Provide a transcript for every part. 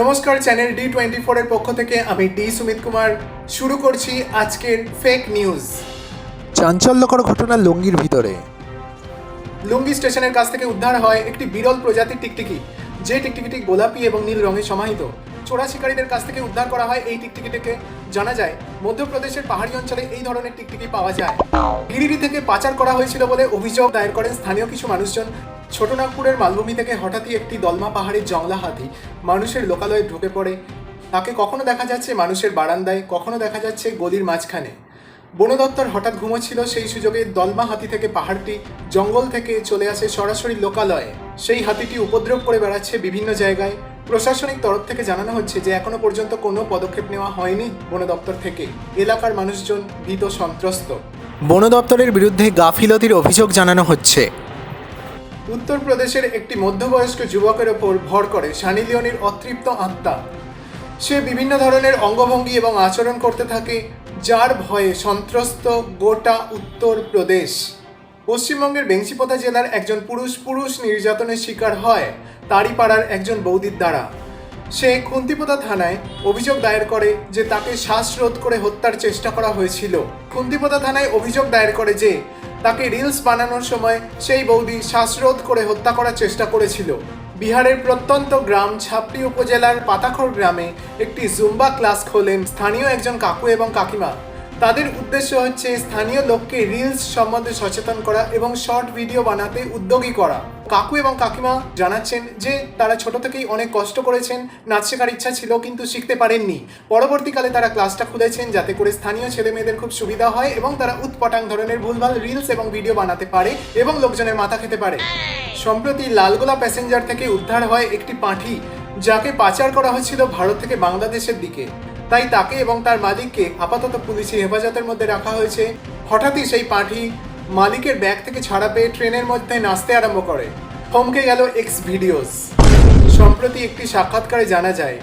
নমস্কার channel D twenty ফোরের পক্ষ থেকে আমি ডি সুমিত কুমার। শুরু করছি আজকের ফেক নিউজ চাঞ্চল্যকর ঘটনা লুঙ্গির ভিতরে। লুঙ্গি স্টেশনের কাছ থেকে উদ্ধার হয় একটি বিরল প্রজাতির টিকটিকি যে টিকটিকিটি গোলাপি এবং নীল রঙে সমাহিত। চোরা শিকারীদের কাছ থেকে উদ্ধার করা হয় এই টিকটিকিটিকে। জানা যায় মধ্যপ্রদেশের পাহাড়ি অঞ্চলে এই ধরনের টিকটিকি পাওয়া যায়। গিরিডি থেকে পাচার করা হয়েছিল বলে অভিযোগ দায়ের করেন স্থানীয় কিছু মানুষজন। ছোটনাগপুরের মালভূমি থেকে হঠাৎই একটি দলমা পাহাড়ের জংলা হাতি মানুষের লোকালয়ে ঢুকে পড়ে। তাকে কখনো দেখা যাচ্ছে মানুষের বারান্দায়, কখনো দেখা যাচ্ছে গলির মাঝখানে। বন দপ্তর হঠাৎ ঘুমোচ্ছিল সেই সুযোগে দলমা হাতি থেকে পাহাড়টি জঙ্গল থেকে চলে আসে সরাসরি লোকালয়ে। সেই হাতিটি উপদ্রব করে বেড়াচ্ছে বিভিন্ন জায়গায়। প্রশাসনিক তরফ থেকে জানানো হচ্ছে যে এখনও পর্যন্ত কোনো পদক্ষেপ নেওয়া হয়নি বন দপ্তর থেকে। এলাকার মানুষজন ভীত সন্ত্রস্ত। বন দপ্তরের বিরুদ্ধে গাফিলতির অভিযোগ জানানো হচ্ছে। উত্তরপ্রদেশের একটি মধ্যবয়স্ক যুবকের ওপর ভর করে সানি লিওনির অতৃপ্ত আত্মা। সে বিভিন্ন ধরনের অঙ্গভঙ্গি এবং আচরণ করতে থাকে, যার ভয়ে সন্ত্রস্ত গোটা উত্তরপ্রদেশ। পশ্চিমবঙ্গের বেংশিপোতা জেলার একজন পুরুষ পুরুষ নির্যাতনের শিকার হয় তারই পাড়ার একজন বৌদির দ্বারা। সে খুন্তিপোতা থানায় অভিযোগ দায়ের করে যে তাকে শ্বাসরোধ করে হত্যার চেষ্টা করা হয়েছিল। খুন্তিপোতা থানায় অভিযোগ দায়ের করে যে তাকে রিলস বানানোর সময় সেই বৌদি শ্বাসরোধ করে হত্যা করার চেষ্টা করেছিল। বিহারের প্রত্যন্ত গ্রাম ছাপড়ি উপজেলার পাতাখর গ্রামে একটি জুম্বা ক্লাস খোলেন স্থানীয় একজন কাকু এবং কাকিমা। তাদের উদ্দেশ্য হচ্ছে স্থানীয় লোককে রিলস সম্বন্ধে সচেতন করা এবং শর্ট ভিডিও বানাতে উদ্যোগী করা। কাকু এবং কাকিমা জানাচ্ছেন যে, তারা ছোট থেকেই অনেক কষ্ট করেছেন, নাচ শেখার ইচ্ছা ছিল কিন্তু শিখতে পারেননি। পরবর্তীকালে তারা ক্লাসটা খুলেছেন যাতে করে স্থানীয় ছেলে মেয়েদের খুব সুবিধা হয় এবং তারা উৎপটাং ধরনের ভুলভাল রিলস এবং ভিডিও বানাতে পারে এবং লোকজনের মাথা খেতে পারে। সম্প্রতি লালগোলা প্যাসেঞ্জার থেকে উদ্ধার হয় একটি পাঁঠি, যাকে পাচার করা হয়েছিল ভারত থেকে বাংলাদেশের দিকে। তাই তাকে এবং তার মালিককে আপাতত পুলিশি হেফাজতের মধ্যে রাখা হয়েছে। হঠাৎই সেই পাঁঠি মালিকের ব্যাগ থেকে ছাড়া পেয়ে ট্রেনের মধ্যে নাচতে আরম্ভ করে। থমকে গেল এক্স ভিডিওস সম্প্রতি একটি সাক্ষাৎকারে জানা যায়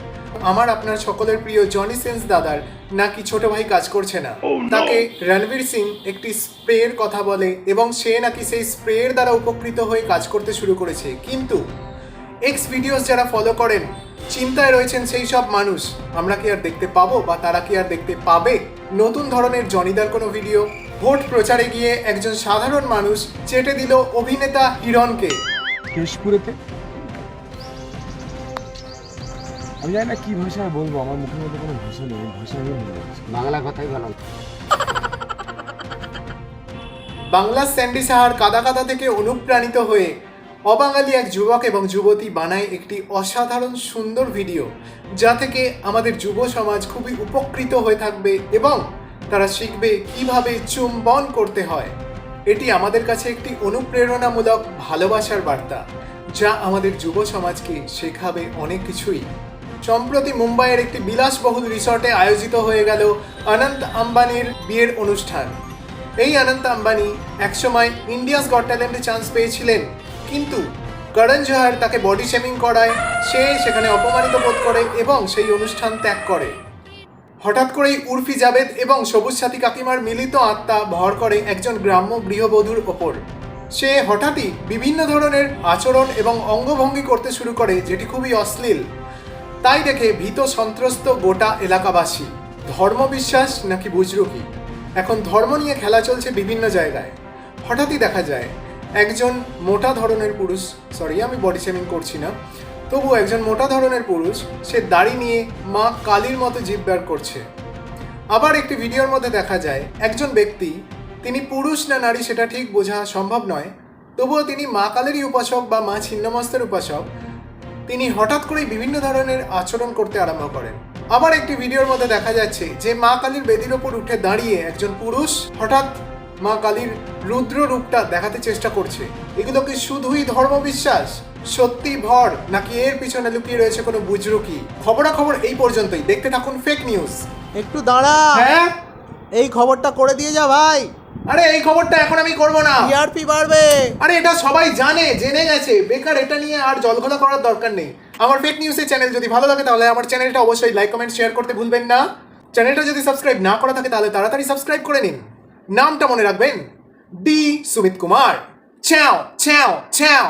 আমার আপনার সকলের প্রিয় জনি সেন্স দাদার নাকি ছোট ভাই কাজ করছে না। তাকে রণবীর সিং একটি স্প্রের কথা বলে এবং সে নাকি সেই স্প্রের দ্বারা উপকৃত হয়ে কাজ করতে শুরু করেছে। কিন্তু এক্স ভিডিওস যারা ফলো করেন চিন্তায় রয়েছেন সেই সব মানুষ। আমরা কি আর দেখতে পাবো বা তারা কি আর দেখতে পাবে? নতুন ধরনের জনিদার কোনো ভিডিও ভোট প্রচারে গিয়ে একজন সাধারণ মানুষ চেটে দিল অভিনেতা হিরণকে। কেশপুরেতে? আমি জানি না কি ভাষায় বলব আমার মুখের মধ্যে কোনো ভাষা নেই ভাষা আমি বাংলা কথাই বলো। বাংলার স্যান্ডি সাহার কাদা কাদা থেকে অনুপ্রাণিত হয়ে অবাঙালি এক যুবক এবং যুবতী বানায় একটি অসাধারণ সুন্দর ভিডিও, যা থেকে আমাদের যুব সমাজ খুবই উপকৃত হয়ে থাকবে এবং তারা শিখবে কীভাবে চুম্বন করতে হয়। এটি আমাদের কাছে একটি অনুপ্রেরণামূলক ভালোবাসার বার্তা, যা আমাদের যুব সমাজকে শেখাবে অনেক কিছুই। সম্প্রতি মুম্বাইয়ের একটি বিলাসবহুল রিসর্টে আয়োজিত হয়ে গেল অনন্ত আম্বানির বিয়ের অনুষ্ঠান। এই অনন্ত আম্বানি একসময় ইন্ডিয়াস গট ট্যালেন্টে চান্স পেয়েছিলেন। কিন্তু করণ জোহার তাকে বডি শেমিং করায়। সে সেখানে অপমানিত বোধ করে এবং সেই অনুষ্ঠান ত্যাগ করে। হঠাৎ করেই উর্ফি জাবেদ এবং সবুজ সাথী কাকিমার মিলিত আত্মা ভর করে একজন গ্রাম্য গৃহবধূর ওপর। সে হঠাৎই বিভিন্ন ধরনের আচরণ এবং অঙ্গভঙ্গি করতে শুরু করে, যেটি খুবই অশ্লীল। তাই দেখে ভীত সন্ত্রস্ত গোটা এলাকাবাসী। ধর্মবিশ্বাস নাকি বুজরুকি? এখন ধর্ম নিয়ে খেলা চলছে বিভিন্ন জায়গায়। হঠাৎই দেখা যায় একজন মোটা ধরনের পুরুষ সরি আমি বডি শেমিং করছি না তবু একজন মোটা ধরনের পুরুষ, সে দাড়ি নিয়ে মা কালীর মতো জিভ বের করছে। আবার একটি ভিডিওর মধ্যে দেখা যায়, একজন ব্যক্তি, তিনি পুরুষ না নারী সেটা ঠিক বোঝা সম্ভব নয়, তবুও তিনি মা কালেরই উপাসক বা মা ছিন্নমস্তের উপাসক, তিনি হঠাৎ করেই বিভিন্ন ধরনের আচরণ করতে আরম্ভ করেন। আবার একটি ভিডিওর মধ্যে দেখা যাচ্ছে যে মা কালীর বেদির ওপর উঠে দাঁড়িয়ে একজন পুরুষ হঠাৎ মা কালীর রুদ্র রূপটা দেখাতে চেষ্টা করছে। এগুলো কি শুধুই ধর্মবিশ্বাস? সত্যি ভর নাকি এর পিছনে লুকিয়ে রয়েছে কোনো বুজরুকি? খবরাখবর এই পর্যন্তই। দেখতে থাকুন ফেক নিউজ একটু দাঁড়া। হ্যাঁ? এই খবরটা করে দিয়ে যা ভাই। আরে এই খবরটা এখন আমি করব না। টিআরপি বাড়বে। আরে এটা সবাই জানে জেনে গেছে। বেকার এটা নিয়ে আর জলঘোলা করার দরকার নেই। আমার ফেক নিউজের চ্যানেল যদি ভালো লাগে তাহলে আমার চ্যানেলটা অবশ্যই লাইক কমেন্ট শেয়ার করতে ভুলবেন না। চ্যানেলটা যদি সাবস্ক্রাইব না করা থাকে তাহলে তাড়াতাড়ি সাবস্ক্রাইব করে নিন। নামটা মনে রাখবেন D Sumit Kumar. Ciao ciao ciao.